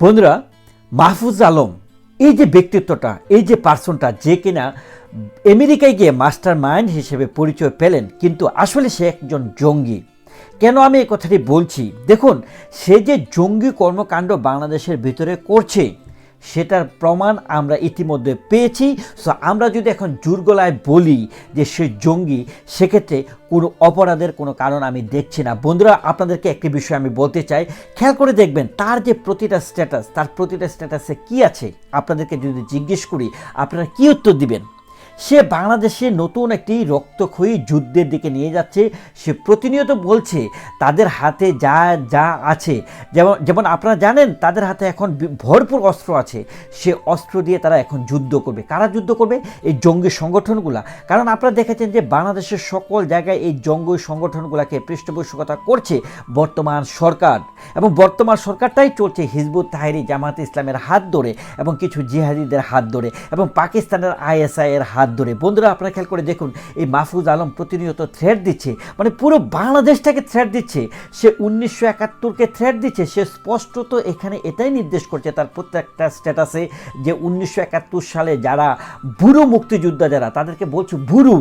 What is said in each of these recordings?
বন্ধুরা, মাহফুজ আলম, এই যে ব্যক্তিত্বটা, এই যে পার্সনটা যে কিনা আমেরিকায় গিয়ে মাস্টার মাইন্ড হিসেবে পরিচয় পেলেন, কিন্তু আসলে সে একজন জঙ্গি। কেন আমি এই কথাটি বলছি? দেখুন, সে যে জঙ্গি কর্মকাণ্ড বাংলাদেশের ভিতরে করছে সেটার প্রমাণ আমরা ইতিমধ্যে পেয়েছি। সো আমরা যদি এখন জোরগলায় বলি যে সে জঙ্গি, সেক্ষেত্রে কোনো অপরাধের কোনো কারণ আমি দেখছি না। বন্ধুরা, আপনাদেরকে একটি বিষয় আমি বলতে চাই। খেয়াল করে দেখবেন, তার যে প্রতিটা স্ট্যাটাস তার প্রতিটা স্ট্যাটাসে কি আছে? আপনাদেরকে যদি জিজ্ঞেস করি, আপনারা কি উত্তর দিবেন? সে বাংলাদেশে নতুন একটি রক্তক্ষয়ী যুদ্ধের দিকে নিয়ে যাচ্ছে। সে প্রতিনিয়ত বলছে, তাদের হাতে যা যা আছে। যেমন যেমন আপনারা জানেন, তাদের হাতে এখন ভরপুর অস্ত্র আছে। সে অস্ত্র দিয়ে তারা এখন যুদ্ধ করবে। কারা যুদ্ধ করবে? এই জঙ্গি সংগঠনগুলা। কারণ আপনারা দেখেছেন যে, বাংলাদেশের সকল জায়গায় এই জঙ্গি সংগঠনগুলোকে পৃষ্ঠপোষকতা করছে বর্তমান সরকার। এবং বর্তমান সরকারটাই চলছে হিজবুত তাহেরি জামাত ইসলামের হাত ধরে এবং কিছু জিহাদিদের হাত ধরে এবং পাকিস্তানের আইএসআই এর হাত ধরে। বন্ধুরা, আপনারা খেয়াল করে দেখুন, এই মাহফুজ আলম প্রতিনিয়ত থ্রেট দিচ্ছে মানে পুরো বাংলাদেশটাকে থ্রেট দিচ্ছে। সে উনিশশো একাত্তরকে থ্রেট দিচ্ছে, সে স্পষ্টত এখানে এটাই নির্দেশ করছে তার প্রত্যেকটা স্ট্যাটাসে যে উনিশশো একাত্তর সালে যারা বুড়ো মুক্তিযোদ্ধা যারা, তাদেরকে বলছে, বুড়ো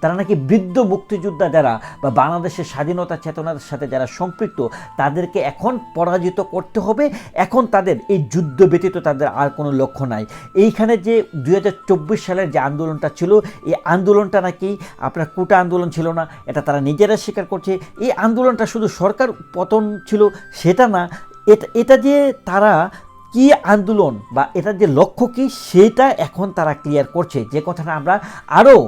তারা নাকি বৃদ্ধ মুক্তিযোদ্ধা যারা বা বাংলাদেশের স্বাধীনতা চেতনার সাথে যারা সম্পৃক্ত, তাদেরকে এখন পরাজিত করতে হবে। এখন তাদের এই যুদ্ধ ব্যতীত তাদের আর কোনো লক্ষ্য নাই। এইখানে যে দু হাজার চব্বিশ সালের যে আন্দোলনটা ছিল, এই আন্দোলনটা নাকি আপনার কুটা আন্দোলন ছিল না, এটা তারা নিজেরা স্বীকার করছে। এই আন্দোলনটা শুধু সরকার পতন ছিল, সেটা না, এটা এটা যে তারা কি আন্দোলন বা এটার যে লক্ষ্য কি, সেটা এখন তারা ক্লিয়ার করছে। যে কথাটা আমরা আরও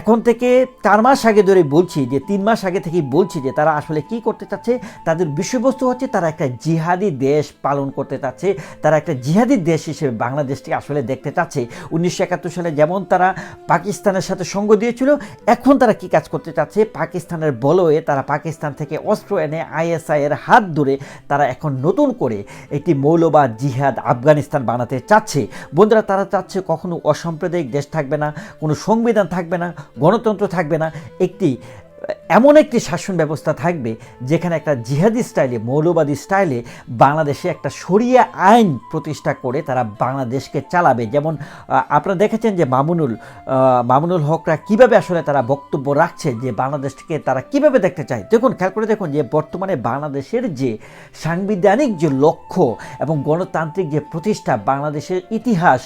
এখন থেকে চার মাস আগে ধরে বলছি, যে তিন মাস আগে থেকেই বলছি যে তারা আসলে কি করতে চাচ্ছে, তাদের বিষয়বস্তু হচ্ছে তারা একটা জিহাদি দেশ পালন করতে চাচ্ছে, তারা একটা জিহাদি দেশ হিসেবে বাংলাদেশকে আসলে দেখতে চাচ্ছে। উনিশশো একাত্তর সালে যেমন তারা পাকিস্তানের সাথে সঙ্গ দিয়েছিল, এখন তারা কি কাজ করতে চাচ্ছে, পাকিস্তানের বলয়ে তারা পাকিস্তান থেকে অস্ত্র এনে আইএসআইয়ের হাত ধরে তারা এখন নতুন করে একটি মৌলবাদ জিহাদ আফগানিস্তান বানাতে চাচ্ছে। বন্ধুরা, তারা চাচ্ছে কখনো অসাম্প্রদায়িক দেশ থাকবে না, কোনো সংবিধান থাকবে না, গণতন্ত্র থাকবে না, একটি এমন একটি শাসন ব্যবস্থা থাকবে যেখানে একটা জিহাদি স্টাইলে, মৌলবাদী স্টাইলে বাংলাদেশে একটা সরিয়া আইন প্রতিষ্ঠা করে তারা বাংলাদেশকে চালাবে। যেমন আপনারা দেখেছেন যে মামুনুল মামুনুল হকরা কীভাবে আসলে তারা বক্তব্য রাখছে যে বাংলাদেশকে তারা কীভাবে দেখতে চায়? দেখুন, খেয়াল করে দেখুন যে বর্তমানে বাংলাদেশের যে সাংবিধানিক যে লক্ষ্য এবং গণতান্ত্রিক যে প্রতিষ্ঠা, বাংলাদেশের ইতিহাস,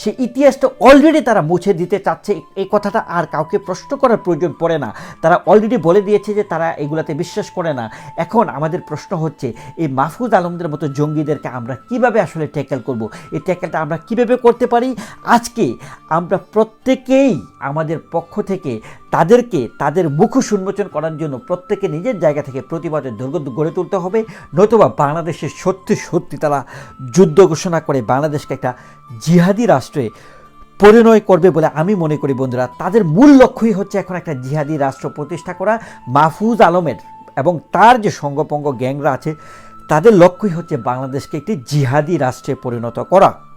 সে ইতিহাসটা অলরেডি তারা মুছে দিতে চাচ্ছে। এই কথাটা আর কাউকে প্রশ্ন করার প্রয়োজন পড়ে না। তারা অলরেডি বলে দিয়েছে যে তারা এগুলাতে বিশ্বাস করে না। এখন আমাদের প্রশ্ন হচ্ছে, এই মাহফুজ আলমদের মতো জঙ্গিদেরকে আমরা কীভাবে আসলে ট্যাকেল করব? এই ট্যাকেলটা আমরা কীভাবে করতে পারি? আজকে আমরা প্রত্যেকেই আমাদের পক্ষ থেকে তাদেরকে তাদের মুখোশ উন্মোচন করার জন্য প্রত্যেকে নিজের জায়গা থেকে প্রতিবাদের দুর্গ গড়ে তুলতে হবে। নতুবা বাংলাদেশের সত্যি সত্যি তারা যুদ্ধ ঘোষণা করে বাংলাদেশকে একটা জিহাদি রাষ্ট্রে পরিণয় করবে বলে আমি মনে করি বন্ধুরা। তাদের মূল লক্ষ্যই হচ্ছে এখন একটা জিহাদি রাষ্ট্র প্রতিষ্ঠা করা মাহফুজ আলমের এবং তার যে সঙ্গপঙ্গ গ্যাংরা আছে, তাদের লক্ষ্যই হচ্ছে বাংলাদেশকে একটি জিহাদি রাষ্ট্রে পরিণত করা।